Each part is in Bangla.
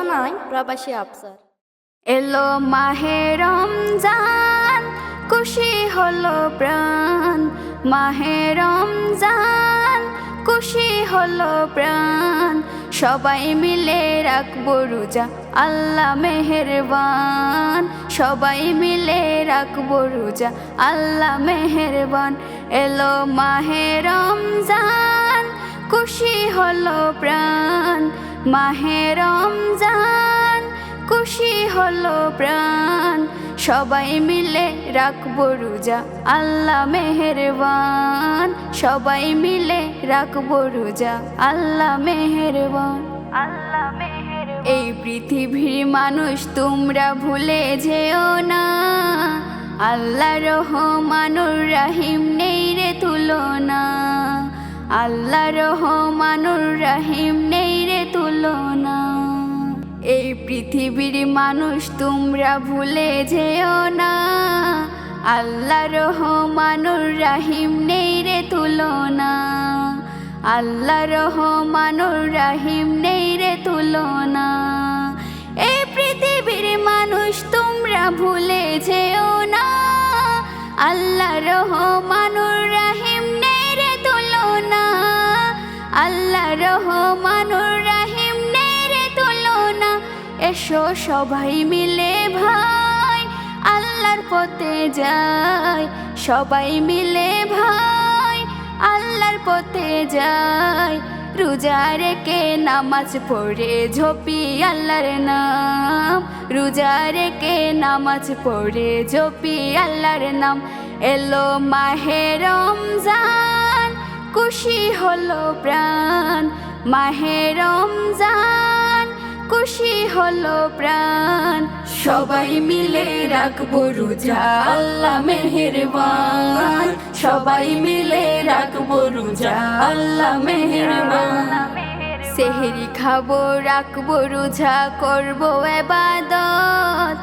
রচনায় প্রবাসী আফসার। এলো মাহে রমজান, খুশি হলো প্রাণ। মাহে রমজান, খুশি হলো প্রাণ। সবাই মিলে রাখব রোজা, আল্লাহ মেহেরবান। সবাই মিলে রাখব রোজা, আল্লাহ মেহেরবান। এলো মাহে রমজান, খুশি হলো প্রাণ। মাহে রমজান খুশি হলো প্রাণ। সবাই মিলে রাখব রোজা আল্লাহ মেহেরবান। সবাই মিলে রাখব রোজা আল্লাহ মেহেরবান। আল্লাহ মেহের এই পৃথিবীর মানুষ তোমরা ভুলে যেও না। আল্লাহ রহমানুর রাহিম নেই রে তুলনা। আল্লাহ রহমানুর রাহিম নেই রে তুলনা। এই পৃথিবীর মানুষ তোমরা ভুলে যেও না। আল্লাহ রহমানুর রাহিম নেই রে তুলনা। আল্লাহ রহমানুর রাহিম নেই রে তুলনা। এই পৃথিবীর মানুষ তোমরা ভুলে যেও না। আল্লাহ রহমানুর রহমানুর রাহিম নেই রে তুলনা এসো সবাই মিলে ভাই, আল্লাহর পথে যায় সবাই মিলে ভাই, আল্লাহর পথে যায় রোজা রেখে নামাজ পড়ে ঝোপি আল্লাহর নাম। রোজা রেখে নামাজ পড়ে ঝোপি আল্লাহর নাম। এলো মাহে রমজান। খুশি হলো প্রাণ, মাহে রমজান। খুশি হলো প্রাণ, সবাই মিলে রাখব রোজা, আল্লাহ মেহেরবান। সবাই মিলে রাখব রোজা, আল্লাহ মেহেরবান। সেহেরি খাব, রাখব রোজা, করব এবাদত।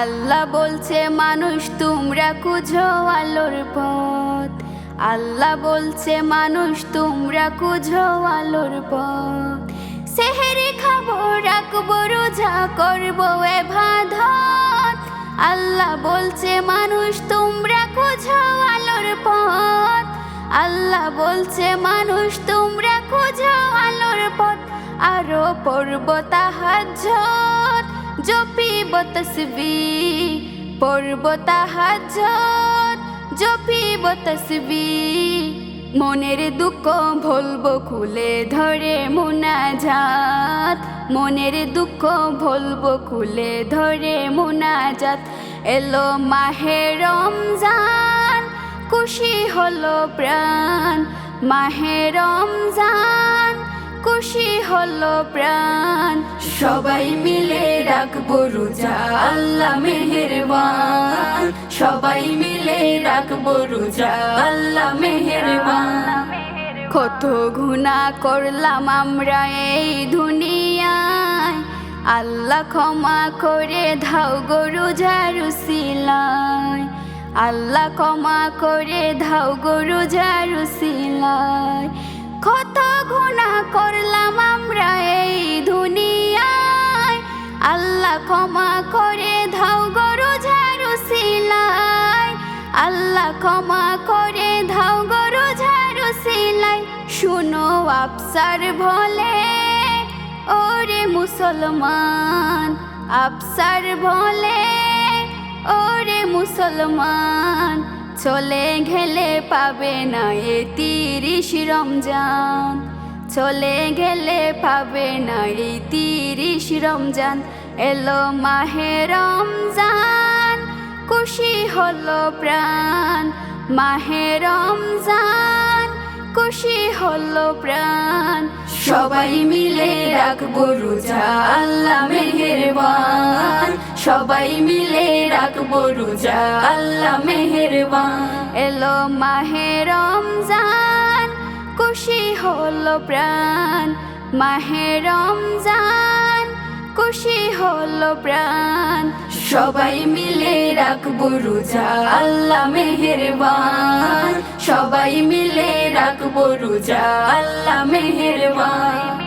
আল্লাহ বলছে, মানুষ, তোমরা কুঝো আলোর পথ। আল্লাহ বলছে, মানুষ, তোমরা কুঝো আলোর পথ। সেহেরি খাব রাখব, রোজা করব এবাদত আল্লাহ বলছে, মানুষ, তোমরা কুঝো আলোর পথ। আল্লাহ বলছে, মানুষ, তোমরা খুঁজো আলোর পথ। আরও পড়ব তাহাজ্জত জপিব তসবি, পড়ব তাহাজ্জত জপিব তসবি মনের দুঃখ ভুলবো, খুলে ধরে মুনাজাত। মনের দুঃখ ভুলবো, খুলে ধরে মুনাজাত। এলো মাহে রমজান, খুশি হলো প্রাণ। মাহে রমজান, খুশি হলো প্রাণ। সবাই মিলে রাখব রোজা, আল্লাহ মেহেরবান। সবাই মিলে রাখব রোজা। আল্লাহ মেহেরবান। কত গুণা করলাম আমরা এই দুনিয়ায়। আল্লাহ ক্ষমা করে ধাও গরু ঝাড়ু সিলায় আল্লাহ ক্ষমা করে ধাও গরু ঝাড়ু সিলায় কত গুণা করলাম আমরা এই দুনিয়ায়। আল্লাহ ক্ষমা করে ক্ষমা করে ধাও গরু ঝাড়ু সিলাই। শুনো আফসার বলে, ওরে মুসলমান। আফসার বলে, ওরে মুসলমান। চলে গেলে পাবে না এ তিরিশ রমজান। চলে গেলে পাবে না এই তিরিশ রমজান। এলো মাহে রমজান। খুশি হলো প্রাণ, মাহে রমজান। খুশি হলো প্রাণ, সবাই মিলে রাখব রোজা, আল্লাহ মেহেরবান। সবাই মিলে রাখব রোজা, আল্লাহ মেহেরবান। এলো মাহে রমজান, খুশি হলো প্রাণ, মাহে রমজান। খুশি হলো প্রাণ। সবাই মিলে রাখব রোজা। আল্লাহ মেহেরবান। সবাই মিলে রাখব রোজা। আল্লাহ মেহেরবান।